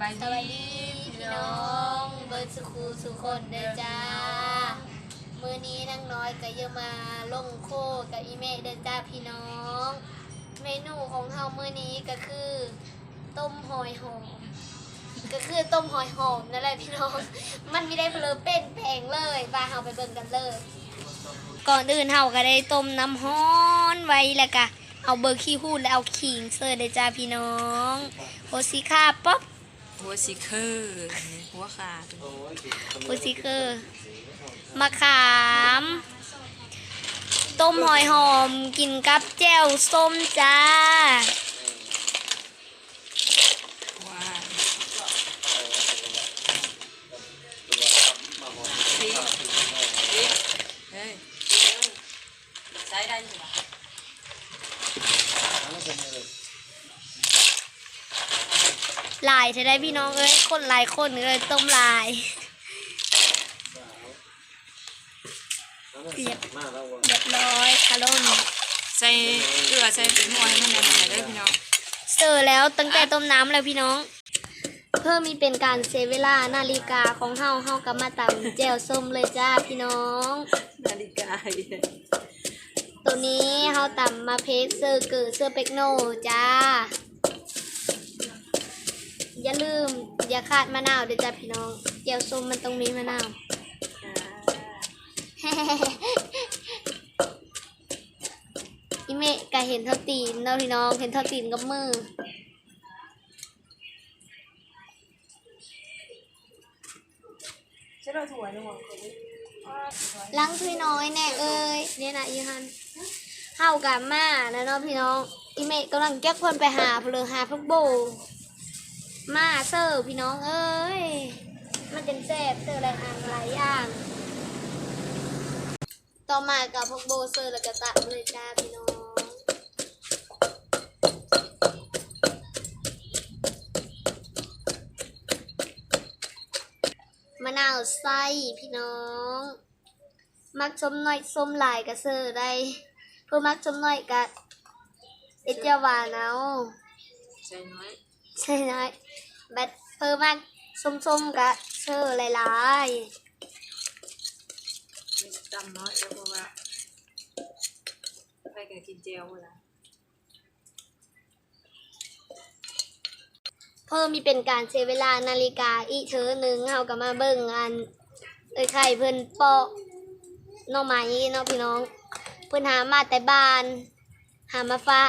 บายสวัสดีพี่น้องเบิร์ดสุขูสุคนเด้อจ้า มือนี้นางน้อยก็ยังมาลงโคกับอีเมะเด้อจ้าพี่น้อง เมนูของเฮามื้อนี้ก็คือ ต้มหอยหอม ก็คือต้มหอยหอมนั่นแหละพี่น้อง มันไม่ได้เพลอเป็นแพงเลยว่าเฮาไปเบิ่งกันเลย ก่อนอื่นเฮาก็ได้ต้มน้ำฮ้อนไว้แล้วก็เอาเบอร์ขี้หูดแล้วเอาขิงเสิร์ฟเลยจ้าพี่น้องโอซิค่าป๊อป หัวซีเคอร์หัวขาหัวซิเกอร์มะขาม ต้มหอยหอมกินกับแจ่วส้มจ้า ว้าพริกพริกเฮ้ยใช้ได้อยู่ปะ หลายเธอได้พี่น้องเอ้ยคนหลายคนเลยต้มหลายเรียบเรียบร้อยคาร่นใส่เกลือใส่เป็นหัวให้มันแน่นๆเลยพี่น้องเสิร์ฟแล้วตั้งแต่ต้มน้ำแล้วพี่น้อง เพื่อมีเป็นการเซฟเวลานาฬิกาของเฮาเฮากับมาตำแจ่วส้มเลยจ้าพี่น้อง นาฬิกาตัวนี้เฮาตำมาเพสเซอร์เกิดเซอร์เป็กโนจ้า อย่าลืม อย่าขาดมะนาวเด้อจ้าพี่น้องแจ่วส้มมันต้องมีมะนาวอีเมะก็เห็นเท่าตีนเนาะพี่น้องเห็นเท่าตีนกับมือใช่เราถั่วนึงหรอล้างถ้วยน้อยแน่เอ้ยเนี่ยนะอีฮันเฮากับมานะเนาะพี่น้องอีเมะกำลังแก๊กคนไปหาเพลือหาพวกโบ มาเซอร์พี่น้องเอ้ย มันจังแซ่บเซอร์หลายอ่างหลายอย่าง ต่อมากับพวกโบเซอร์แล้วก็ตัดเลยจ้าพี่น้องมะนาวไส้พี่น้อง มักชมน้อยส้มหลายกระเซอร์ได้เพื่อมักชมน้อยกะเอเจวานเอาใส่น้อย ใช่น้อยบัดเพื่อมักส้มๆกะเซอร์หลายไม่ตำน้อยแล้วเพราะว่าไปกับกินเจลเวลาๆเพิ่มมีเป็นการเซเวลานาฬิกาอีกเธอหนึ่งเฮาก็มาเบิ่งอันเอ้ยไข่เพิ่นเปาะหน่อไม้เนาะพี่น้อง เพิ่นหามาแต่บ้าน หามาฟ้า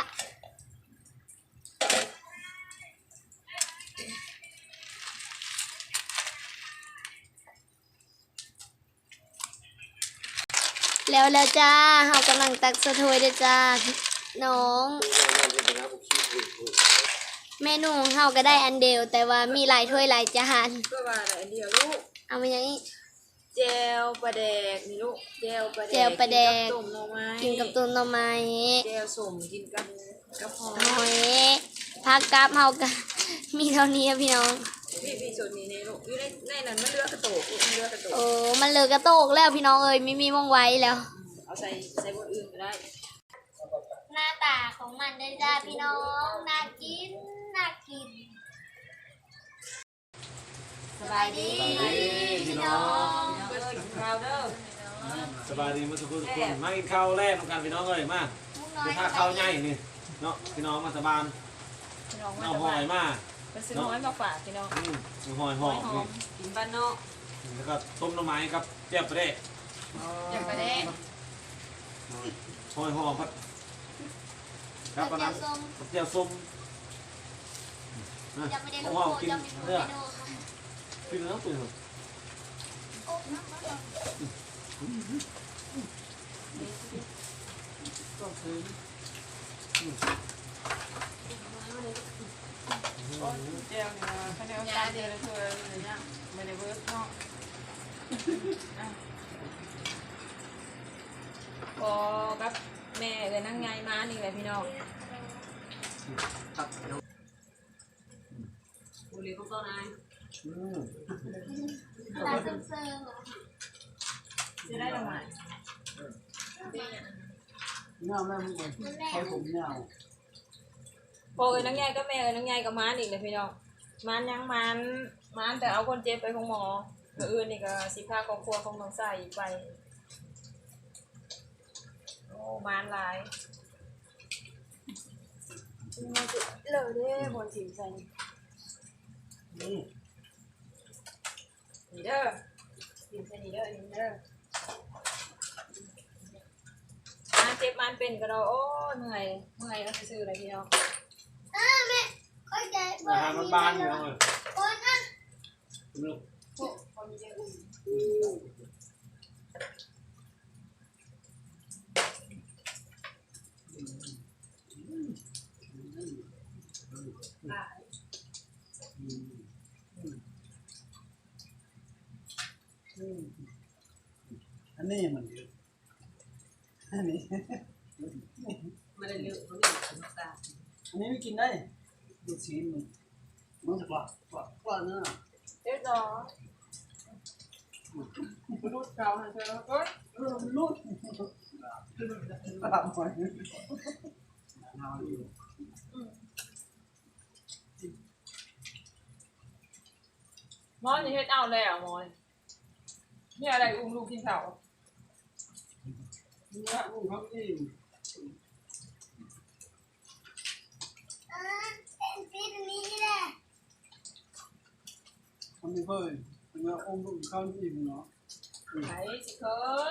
แล้วแล้วจ้าเฮากำลังตักสะถ้วยเด้อจ้า น้อง เมนูของเฮาก็ได้อันเดียว แต่ว่ามีหลายถ้วยหลายจานก็ว่าอะไรอันเดียวลูกเอามาอย่างนี้ เจลปลาแดกนี่ลูกเจลปลาแดกเจลปลาแดก กินกับต้มหน่อไม้กินกับตุนหน่อไม้เจลสมกินกับกับหอมหอยผักกาดเฮาก็มีเท่านี้อะพี่น้อง พี่พี่ส่วนนี้ในลูกอยู่ในในนั้นมันเลือกกระโตกลูกมันเลือกกระโตก โอ้มันเหลือกระโตกแล้วพี่น้องเอ้ยไม่มีมองไว้แล้ว เอาใส่ใส่บนอื่นก็ได้หน้าตาของมันเด้อจ้าพี่น้องน่ากินน่ากิน สบายดีพี่น้อง เปิดคราวเด้อสบายดีมาทุกคนทุกคนมากินข้าวแรกของกันพี่น้องเลยมามุกน้อเป็ยนท่าข้าวใหญ่นี่เนาะพี่น้องมาสบานพี่น้องมาเอาสหบาอยยมา เป็นซื้อน้อยมาฝากพี่น้องอืมเอาหอยหอมหอนี่มกินบ้านนอกแล้วก็ต้มหน่อไม้ครับแจ่บประเดะอยากไปได้หอยหอมครับครับตอนเจียนั้วนส้มกับเจียวส้มนะยังไม่ได้หรู้อมโคกินยังไม่รู้เมเนื้อนูกินเนื้อปืนครับก็คือ เจลเนี่ยคะแนนตาเดียวเลยเธอเนี่ยไม่ได้เวิร์กเนาะพอกับแม่เลยนั่งไงมานี่แหละพี่น้องครับบุรีก็ต้นไอ้อืมลายเซิร์ฟๆเหรอจะได้ดอกไม้เงาแม่มึงใช้ผมเงา พอเอ้ยนังใหญ่ก็แม่เอ้ยนังใหญ่ก็มาอีกเลยพี่น้องมันยังมันมันแต่เอาคนเจ็บไปของหมอมืออื่นนี่ก็สิพาครอบครัวของน้องใส่ไปโอ้มันหลายมันจะเลอะเด้บนสิวใส่นี่อืมนี่เด้อสิวใส่นี่เด้อนี่เด้อมันเจ็บมันเป็นก็เราโอ้เหนื่อยเมื่อยแล้วซื้ออะไรพี่น้อง อาหารมันบานอยู่เลยลูกอันนี้มันอันนี้ ไม่ได้เลือกเขาเลือกน้ำตาล อันนี้ไม่กินได้ดูสีมันมันจะกว่ากว่ากว่าเนื้อเรียบร้อยรูดเก่าหันเธอแล้วก็เออมันรูดตามหอยเอาอยู่มอนนี่เฮ็ดเอาแล้วมอนนี่อะไรอุ้มลูกกินเผาเนี่ยอุ้งเขาเอง อ่าเป็นสีนี้แหละ มันไม่ เคยเป็นว่าอุ้มลูกเขาเองเนาะไอ้สิเค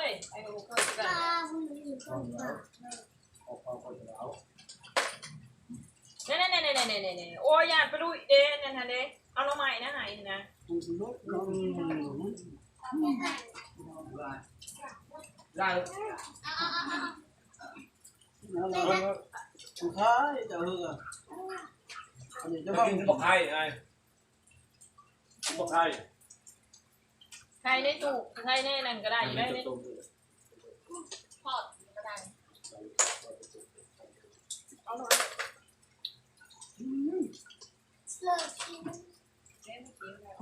ยไอ้ลูกเคยสิกันตาคุณอยู่ตรงนี้ออกความคนแล้วเน่เน่เน่เน่เน่เน่เน่โอ้ยอยากไปดูอีกเด้นั่นฮะเด้เอาลงใหม่นะไหนนะมันเป็นลูกเนาะได้แล้วเราสุดท้ายจะเฮืออันนี้จะจะบ้ากินบอกไข่ไง บอกไข่ใครในตู้ใครในนั่นก็ได้อยู่ได้ในต้มทอดก็ได้เอาลงเลิกกิน เล่นกินแล้ว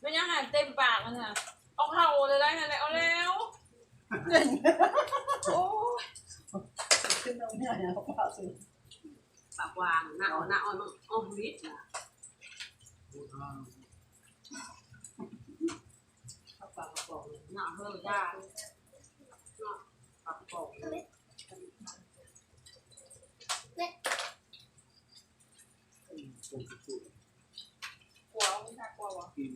ไม่ยังหันเต็มปากมันอะเอาเข่าเลยได้ไงเลยเอาแล้ว โอ้ยขึ้นตรงนี้เนี่ยเขาพาซื้อปากวางหน้าอ่อนหน้าอ่อนมันอ่อนวิทย์นะเอาปากกระป๋องหน้าเฮือยาหน้าปากกระป๋องกลัวไม่น่ากลัววะ กิน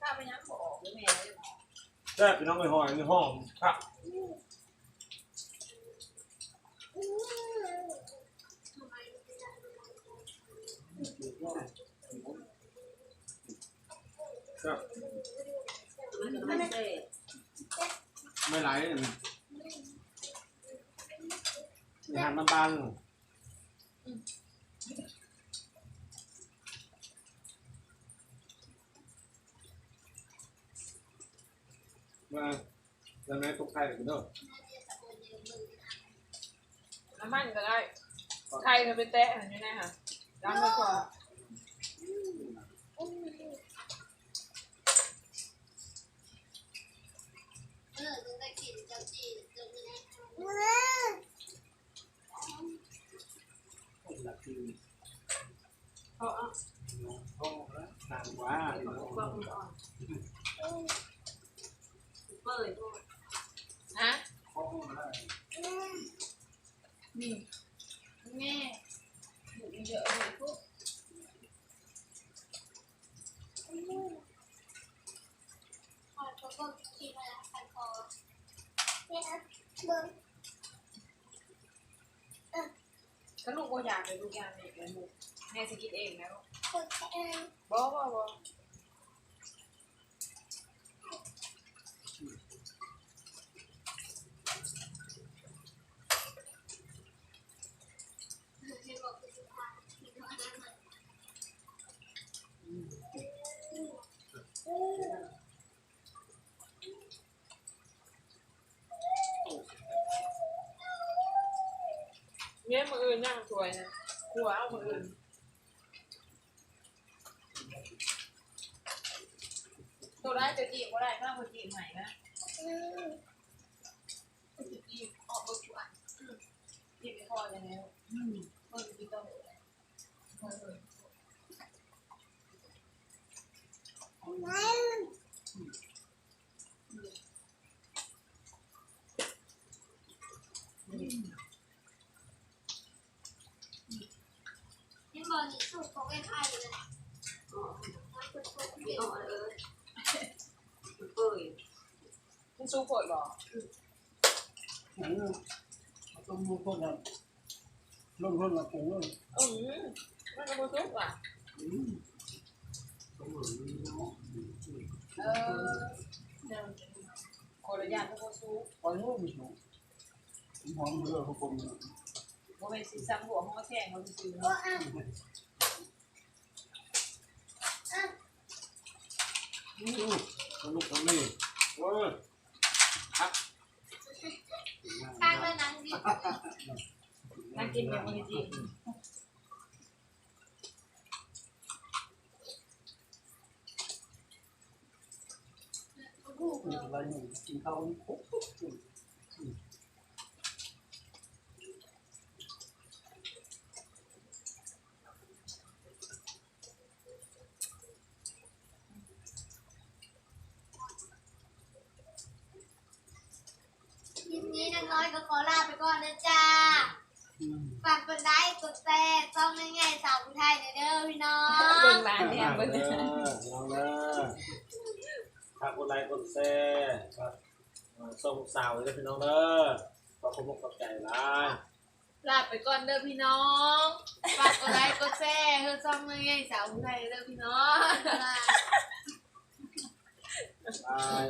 ถ้าไปยังบอกหรือแม่เลย แซ่บพี่น้องไม่หอยไม่ห้องครับครับมันจะไม่ไหลเนี่ยาหารมันบานมาแล้วแม่ตก ไข่กันเด้อน้ำมันก็ได้ใครก็ไปแตะอันนี้นะฮะล้างมือก่อนเออจะได้กินเจ้าจีจะไม่ได้หลักคือเอาเอาห้องแล้วต่างว่าก็มันอ่อนเปิด ฮะ ห้องแล้ว นี่แม่เยอะเลยพวก พอเขาก็กินมาแล้วพันคอเนี่ยเบิ้ง ถ้าลูก ก็อยากเลยลูกอยากเลยลูกแม่จะกินเองแล้วคนแค่บ่บ่บ่ที่บอกคือสุดท้ายที่เขาได้มาเนี่ยมืออื่นย่างสวยนะ กลัวเอาคนอื่นตัวได้จะจีบก็ได้ถ้าคนจีบใหม่นะคนจีบออกบทกวนจีบไม่พอแล้วคนจีบก็หมดแล้ว Bye. คุณสู้ปวดหรออืมต้มมือคนละลงคนละผงเลยอืมมันก็รู้สึกว่ะอืมเออคนละอย่างก็สู้ไปโน่นมีหนูหอมเบื่อเขาคนโมเป็นสีซ้ำหัวห้องแข่งมันซื้อโอ้อะอืมสนุกสนุกโอ้ย ข้างแล้วนั้นดิ นั่ง กินอย่างมันจีบอะไรหนึ่งกินข้าวนี่ปุ๊บ คลิปนี้น้อยก็ขอลาไปก่อนนะจ้า อืม ฝากกดไลค์กดแช ซ่องง่ายๆสาวผู้ไทยเด้อพี่น้องเบิ่งร้านเนี่ยเอเบิ่งอลองเลยถ้ากดไลค์กดแชร์ครับส่งสาวเลยพี่น้องเด้อขอบคุณขอบใจลายลาไปก่อนเด้อพี่น้องฝากกดไลค์กดแชร์เพื่อช่องง่ายๆสาวผู้ไทยเด้อพี่น้องบาย